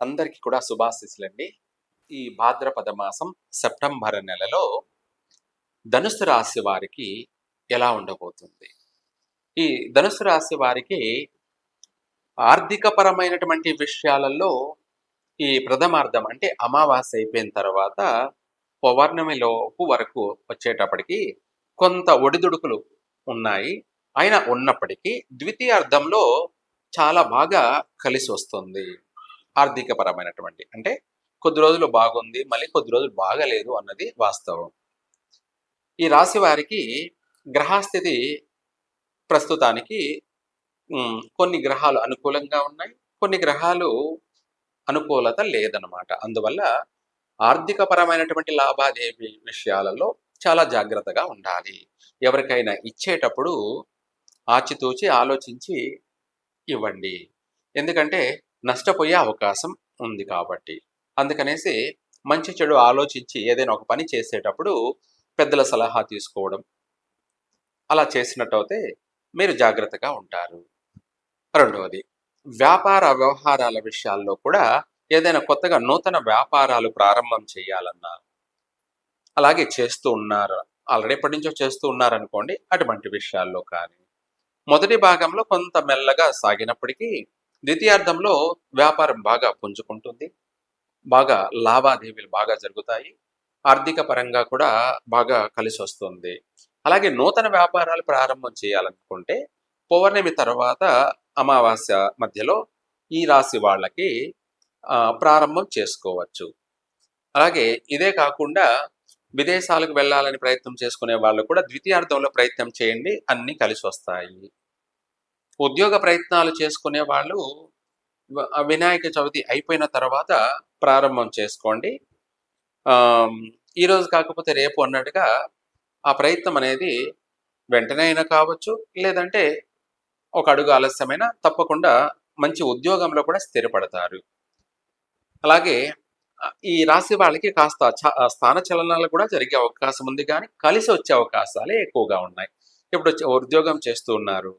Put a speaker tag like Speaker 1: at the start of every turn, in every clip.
Speaker 1: అందరికీ కూడా శుభాశీస్సులండి. ఈ భాద్రపద మాసం సెప్టెంబర్ నెలలో ధనుసు రాశి వారికి ఎలా ఉండబోతుంది? ఈ ధనుసు రాశి వారికి ఆర్థికపరమైనటువంటి విషయాలలో ఈ ప్రథమార్థం అంటే అమావాస్య అయిపోయిన తర్వాత పౌర్ణమిలోపు వరకు వచ్చేటప్పటికి కొంత ఒడిదుడుకులు ఉన్నాయి. అయినా ఉన్నప్పటికీ ద్వితీయార్థంలో చాలా బాగా కలిసి వస్తుంది ఆర్థికపరమైనటువంటి. అంటే కొద్ది రోజులు బాగుంది మళ్ళీ కొద్ది రోజులు బాగలేదు అన్నది వాస్తవం. ఈ రాశి వారికి గ్రహస్థితి ప్రస్తుతానికి కొన్ని గ్రహాలు అనుకూలంగా ఉన్నాయి. కొన్ని గ్రహాలు అనుకూలత లేదనమాట అందువల్ల ఆర్థికపరమైనటువంటి లావాదేవీ విషయాలలో చాలా జాగ్రత్తగా ఉండాలి. ఎవరికైనా ఇచ్చేటప్పుడు ఆచితూచి ఆలోచించి ఇవ్వండి. ఎందుకంటే నష్టపోయే అవకాశం ఉంది కాబట్టి. అందుకనేసి మంచి చెడు ఆలోచించి ఏదైనా ఒక పని చేసేటప్పుడు పెద్దల సలహా తీసుకోవడం. అలా చేసినట్టయితే మీరు జాగ్రత్తగా ఉంటారు. రెండవది వ్యాపార వ్యవహారాల విషయాల్లో కూడా ఏదైనా కొత్తగా నూతన వ్యాపారాలు ప్రారంభం చేయాలన్నా అలాగే చేస్తూ ఉన్నారు ఆల్రెడీ ఎప్పటి నుంచో చేస్తూ ఉన్నారనుకోండి అటువంటి విషయాల్లో కానీ. మొదటి భాగంలో కొంత మెల్లగా సాగినప్పటికీ ద్వితీయార్థంలో వ్యాపారం బాగా పుంజుకుంటుంది. బాగా లావాదేవీలు బాగా జరుగుతాయి. ఆర్థిక పరంగా కూడా బాగా కలిసి వస్తుంది అలాగే నూతన వ్యాపారాలు ప్రారంభం చేయాలనుకుంటే పౌర్ణమి తర్వాత అమావాస్య మధ్యలో ఈ రాశి వాళ్ళకి ప్రారంభం చేసుకోవచ్చు. అలాగే ఇదే కాకుండా విదేశాలకు వెళ్ళాలని ప్రయత్నం చేసుకునే వాళ్ళు కూడా ద్వితీయార్థంలో ప్రయత్నం చేయండి అన్ని కలిసి వస్తాయి ఉద్యోగ ప్రయత్నాలు చేసుకునే వాళ్ళు వినాయక చవితి అయిపోయిన తర్వాత ప్రారంభం చేసుకోండి. ఈరోజు కాకపోతే రేపు అన్నట్టుగా ఆ ప్రయత్నం అనేది వెంటనే అయినా కావచ్చు లేదంటే ఒక అడుగు ఆలస్యమైనా తప్పకుండా మంచి ఉద్యోగంలో కూడా స్థిరపడతారు. అలాగే ఈ రాశి వాళ్ళకి కాస్త స్థాన చలనాలు కూడా జరిగే అవకాశం ఉంది కానీ కలిసి వచ్చే అవకాశాలే ఎక్కువగా ఉన్నాయి. ఇప్పుడు ఉద్యోగం చేస్తూ ఉన్నారు.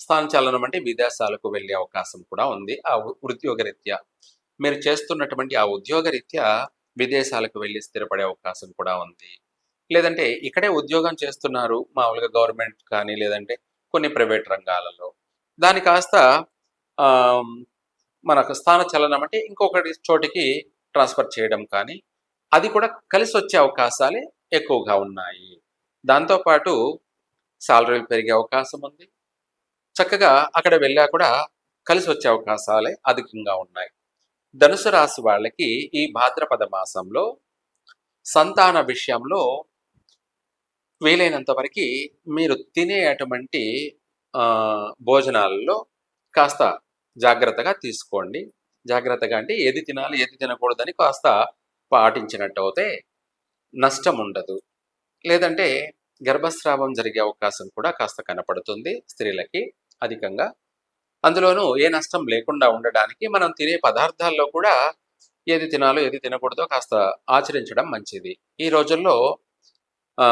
Speaker 1: స్థానచలనం అంటే విదేశాలకు వెళ్ళే అవకాశం కూడా ఉంది. ఆ ఉ- ఉద్యోగరీత్యా మీరు చేస్తున్నటువంటి ఆ ఉద్యోగరీత్యా విదేశాలకు వెళ్ళి స్థిరపడే అవకాశం కూడా ఉంది. లేదంటే ఇక్కడే ఉద్యోగం చేస్తున్నారు మామూలుగా గవర్నమెంట్ కానీ లేదంటే కొన్ని ప్రైవేట్ రంగాలలో. దాని కాస్త మనకు స్థాన చలనం అంటే ఇంకొకటి చోటికి ట్రాన్స్ఫర్ చేయడం కానీ అది కూడా కలిసి వచ్చే అవకాశాలే ఎక్కువగా ఉన్నాయి. దాంతోపాటు శాలరీలు పెరిగే అవకాశం ఉంది. చక్కగా అక్కడ వెళ్ళా కూడా కలిసి వచ్చే అవకాశాలే అధికంగా ఉన్నాయి. ధనుసు రాశి వాళ్ళకి ఈ భాద్రపద మాసంలో సంతాన విషయంలో వీలైనంత వరకు మీరు తినేటువంటి ఆ, భోజనాలలో కాస్త జాగ్రత్తగా తీసుకోండి. జాగ్రత్తగా అంటే ఏది తినాలి ఏది తినకూడదని కాస్త పాటించినట్టు అయితే నష్టం ఉండదు. లేదంటే గర్భస్రావం జరిగే అవకాశం కూడా కాస్త కనపడుతుంది స్త్రీలకి. అధికంగా. అందులోనూ ఏ నష్టం లేకుండా ఉండడానికి మనం తినే పదార్థాల్లో కూడా ఏది తినాలో ఏది తినకూడదో కాస్త ఆచరించడం మంచిది. ఈ రోజుల్లో ఆ,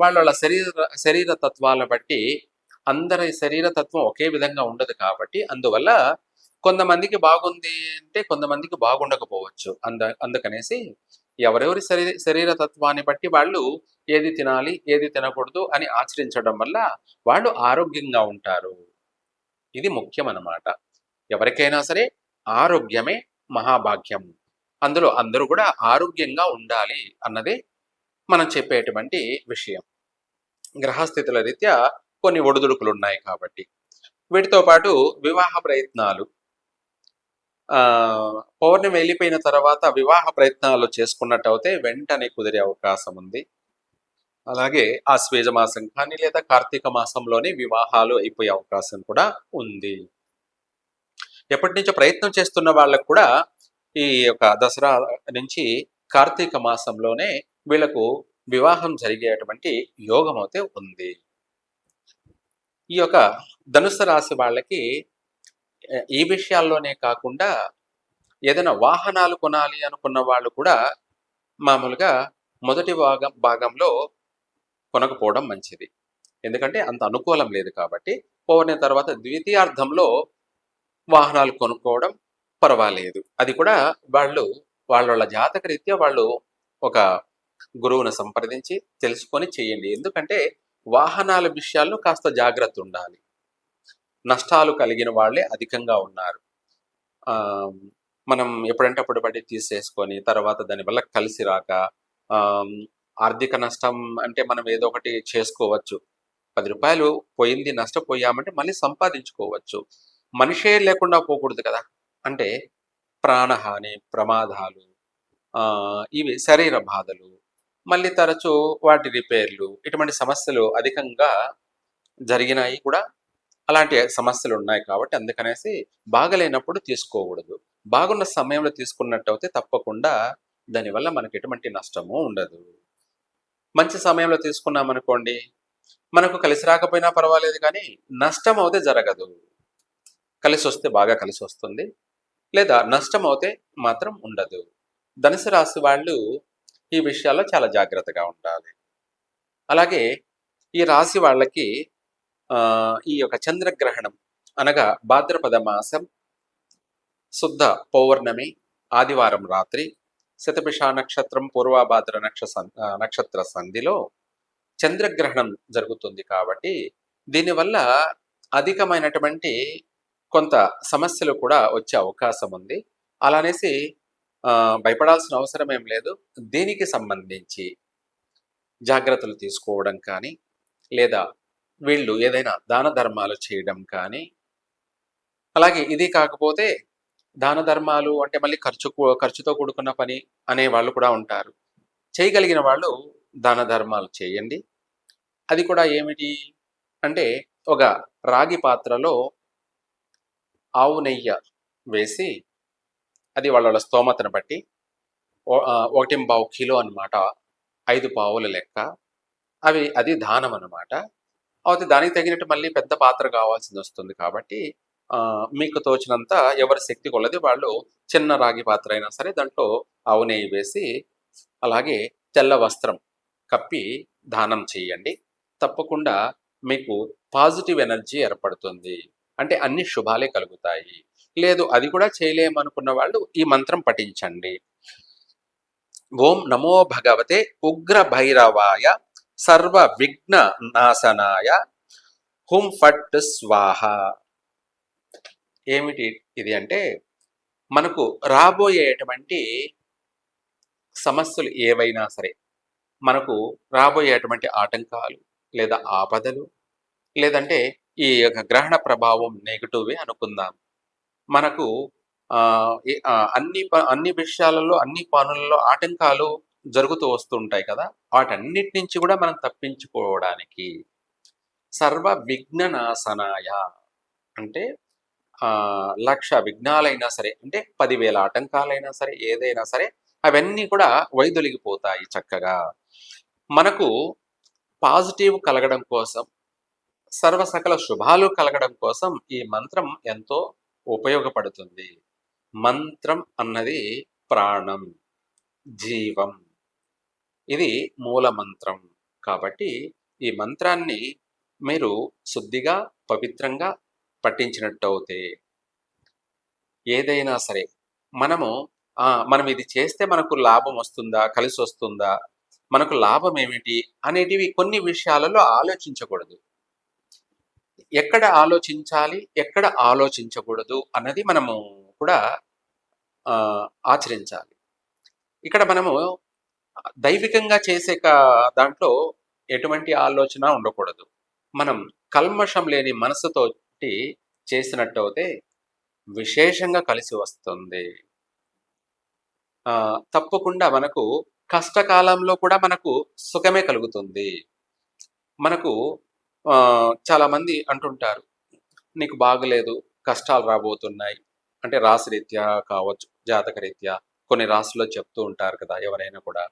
Speaker 1: వాళ్ళ వాళ్ళ శరీర శరీర తత్వాలను బట్టి అందరి శరీర తత్వం ఒకే విధంగా ఉండదు కాబట్టి అందువల్ల కొంతమందికి బాగుంది అంటే కొంతమందికి బాగుండకపోవచ్చు. అంద అందుకనేసి ఎవరెవరి శరీర శరీర తత్వాన్ని బట్టి వాళ్ళు ఏది తినాలి ఏది తినకూడదు అని ఆచరించడం వల్ల వాళ్ళు ఆరోగ్యంగా ఉంటారు. ఇది ముఖ్యం అన్నమాట ఎవరికైనా సరే ఆరోగ్యమే మహాభాగ్యం. అందులో అందరూ కూడా ఆరోగ్యంగా ఉండాలి అన్నది మనం చెప్పేటువంటి విషయం. గ్రహస్థితుల రీత్యా కొన్ని ఒడిదుడుకులు ఉన్నాయి కాబట్టి. వీటితో పాటు వివాహ ప్రయత్నాలు. పౌర్ణమి వెళ్ళిపోయిన తర్వాత వివాహ ప్రయత్నాలు చేసుకున్నట్టు అయితే వెంటనే కుదిరే అవకాశం ఉంది అలాగే ఆశ్వేజ మాసం కానీ లేదా కార్తీక మాసంలోనే వివాహాలు అయిపోయే అవకాశం కూడా ఉంది. ఎప్పటి నుంచో ప్రయత్నం చేస్తున్న వాళ్ళకు కూడా ఈ యొక్క దసరా నుంచి కార్తీక మాసంలోనే వీళ్ళకు వివాహం జరిగేటువంటి యోగం అయితే ఉంది. ఈ యొక్క ధనుసు రాశి వాళ్ళకి ఈ విషయాల్లోనే కాకుండా ఏదైనా వాహనాలు కొనాలి అనుకున్న వాళ్ళు కూడా మామూలుగా మొదటి భాగం భాగంలో కొనకపోవడం మంచిది ఎందుకంటే అంత అనుకూలం లేదు కాబట్టి పౌర్ణమి తర్వాత ద్వితీయార్థంలో వాహనాలు కొనుక్కోవడం పర్వాలేదు. అది కూడా వాళ్ళు వాళ్ళ జాతక రీత్యా వాళ్ళు ఒక గురువును సంప్రదించి తెలుసుకొని చేయండి. ఎందుకంటే వాహనాల విషయాల్లో కాస్త జాగ్రత్త ఉండాలి. నష్టాలు కలిగిన వాళ్ళే అధికంగా ఉన్నారు. మనం ఎప్పుడంటే అప్పుడు బట్టి తీసేసుకొని తర్వాత దానివల్ల కలిసి రాక ఆర్థిక నష్టం అంటే మనం ఏదో ఒకటి చేసుకోవచ్చు. పది రూపాయలు పోయింది నష్టపోయామంటే మళ్ళీ సంపాదించుకోవచ్చు. మనిషే లేకుండా పోకూడదు కదా! అంటే ప్రాణహాని, ప్రమాదాలు ఇవి శరీర బాధలు, మళ్ళీ తరచూ వాటి రిపేర్లు ఇటువంటి సమస్యలు అధికంగా జరిగినాయి కూడా. అలాంటి సమస్యలు ఉన్నాయి కాబట్టి అందుకనేసి బాగలేనప్పుడు తీసుకోకూడదు. బాగున్న సమయంలో తీసుకున్నట్టయితే తప్పకుండా దానివల్ల మనకు ఎటువంటి నష్టము ఉండదు. మంచి సమయంలో తీసుకున్నామనుకోండి, మనకు కలిసి రాకపోయినా పర్వాలేదు కానీ నష్టం అవుతే జరగదు. కలిసి వస్తే బాగా కలిసి వస్తుంది లేదా నష్టం అవుతే మాత్రం ఉండదు. ధనుసు రాశి వాళ్ళు ఈ విషయాల్లో చాలా జాగ్రత్తగా ఉండాలి. అలాగే ఈ రాశి వాళ్ళకి ఈ యొక్క చంద్రగ్రహణం అనగా భాద్రపద మాసం శుద్ధ పౌర్ణమి, ఆదివారం రాత్రి, శతపిష నక్షత్రం పూర్వభాద్ర నక్ష సం నక్షత్ర సంధిలో చంద్రగ్రహణం జరుగుతుంది కాబట్టి దీనివల్ల అధికమైనటువంటి కొంత సమస్యలు కూడా వచ్చే అవకాశం ఉంది. అలా అనేసి భయపడాల్సిన అవసరం ఏం లేదు. దీనికి సంబంధించి జాగ్రత్తలు తీసుకోవడం కానీ, లేదా వీళ్ళు ఏదైనా దాన ధర్మాలు చేయడం కానీ అలాగే ఇది కాకపోతే దాన ధర్మాలు అంటే మళ్ళీ ఖర్చు ఖర్చుతో కూడుకున్న పని అనే వాళ్ళు కూడా ఉంటారు. చేయగలిగిన వాళ్ళు దాన ధర్మాలు చేయండి. అది కూడా ఏమిటి అంటే ఒక రాగి పాత్రలో ఆవు నెయ్య వేసి అది వాళ్ళ స్తోమతను బట్టి ఒకటి పావు కిలో అన్నమాట. ఐదు పావుల లెక్క. అవి అది దానం అనమాట అయితే దానికి తగినట్టు మళ్ళీ పెద్ద పాత్ర కావాల్సిందొస్తుంది కాబట్టి మీకు తోచినంత ఎవరి శక్తి కొలది వాళ్ళు చిన్న రాగి పాత్ర అయినా సరే దాంట్లో ఆవు నెయ్యి వేసి, అలాగే తెల్ల వస్త్రం కప్పి దానం చేయండి. తప్పకుండా మీకు పాజిటివ్ ఎనర్జీ ఏర్పడుతుంది. అంటే అన్ని శుభాలే కలుగుతాయి. లేదు అది కూడా చేయలేమనుకున్న వాళ్ళు ఈ మంత్రం పఠించండి. ఓం నమో భగవతే ఉగ్ర భైరవాయ సర్వ విఘ్న నాశనాయ హుం ఫట్ స్వాహ. ఏమిటి ఇది అంటే మనకు రాబోయేటువంటి సమస్యలు ఏవైనా సరే, మనకు రాబోయేటువంటి ఆటంకాలు లేదా ఆపదలు లేదంటే ఈ యొక్క గ్రహణ ప్రభావం నెగిటివే అనుకుందాం. మనకు అన్ని ప అన్ని విషయాలలో, అన్ని పనులలో ఆటంకాలు జరుగుతూ వస్తుంటాయి కదా! వాటన్నిటి నుంచి కూడా మనం తప్పించుకోవడానికి సర్వ విఘ్ననాశనాయ అంటే లక్ష విఘ్నాలైనా సరే, అంటే పదివేల ఆటంకాలైనా సరే, ఏదైనా సరే అవన్నీ కూడా వైదొలిగిపోతాయి చక్కగా. మనకు పాజిటివ్ కలగడం కోసం, సర్వసకల శుభాలు కలగడం కోసం ఈ మంత్రం ఎంతో ఉపయోగపడుతుంది. మంత్రం అన్నది ప్రాణం, జీవం. ఇది మూల మంత్రం. కాబట్టి ఈ మంత్రాన్ని మీరు శుద్ధిగా, పవిత్రంగా పఠించినట్టవుతే ఏదైనా సరే మనము మనం ఇది చేస్తే మనకు లాభం వస్తుందా? కలిసి వస్తుందా మనకు లాభం ఏమిటి? అనేటివి కొన్ని విషయాలలో ఆలోచించకూడదు. ఎక్కడ ఆలోచించాలి? ఎక్కడ ఆలోచించకూడదు? అన్నది మనము కూడా ఆచరించాలి. ఇక్కడ మనము దైవికంగా చేసే కా దాంట్లో ఎటువంటి ఆలోచన ఉండకూడదు. మనం కల్మషం లేని మనసుతో చేసినట్టు అయితే విశేషంగా కలిసి వస్తుంది. తప్పకుండా మనకు కష్టకాలంలో కూడా మనకు సుఖమే కలుగుతుంది. మనకు చాలామంది అంటుంటారు. నీకు బాగలేదు, కష్టాలు రాబోతున్నాయి. అంటే రాసిరీత్యా కావచ్చు, జాతకరీత్యా కొన్ని రాసుల్లో చెప్తూ ఉంటారు కదా! ఎవరైనా కూడా.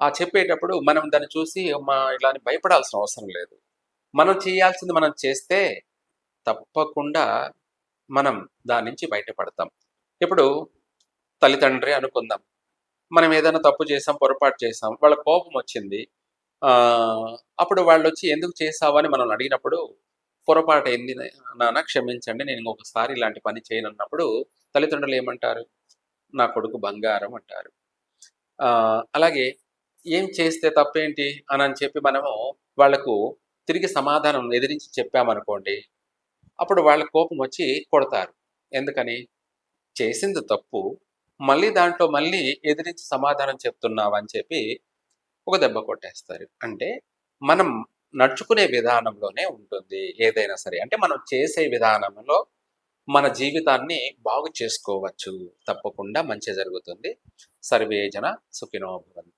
Speaker 1: ఆ చెప్పేటప్పుడు మనం దాన్ని చూసి మా ఇలా అని భయపడాల్సిన అవసరం లేదు. మనం చేయాల్సింది మనం చేస్తే తప్పకుండా మనం దాని నుంచి బయటపడతాం. ఇప్పుడు తల్లిదండ్రి అనుకుందాం. మనం ఏదైనా తప్పు చేసాం, పొరపాటు చేసాం. వాళ్ళ కోపం వచ్చింది అప్పుడు వాళ్ళు వచ్చి ఎందుకు చేసావని అని అడిగినప్పుడు పొరపాటు అయింది నాన్న క్షమించండి నేను ఇంకొకసారి ఇలాంటి పని చేయనున్నప్పుడు తల్లిదండ్రులు ఏమంటారు నా కొడుకు బంగారం అంటారు ఆ, అలాగే ఏం చేస్తే తప్పేంటి అని అని చెప్పి మనము వాళ్ళకు తిరిగి సమాధానం ఎదిరించి చెప్పామనుకోండి అప్పుడు వాళ్ళ కోపం వచ్చి కొడతారు. ఎందుకని? చేసింది తప్పు. మళ్ళీ దాంట్లో మళ్ళీ ఎదిరించి సమాధానం చెప్తున్నావని చెప్పి ఒక దెబ్బ కొట్టేస్తారు. అంటే మనం నడుచుకునే విధానంలోనే ఉంటుంది ఏదైనా సరే. అంటే మనం చేసే విధానంలో మన జీవితాన్ని బాగు చేసుకోవచ్చు. తప్పకుండా మంచి జరుగుతుంది. సర్వేజన సుఖినోభవంతు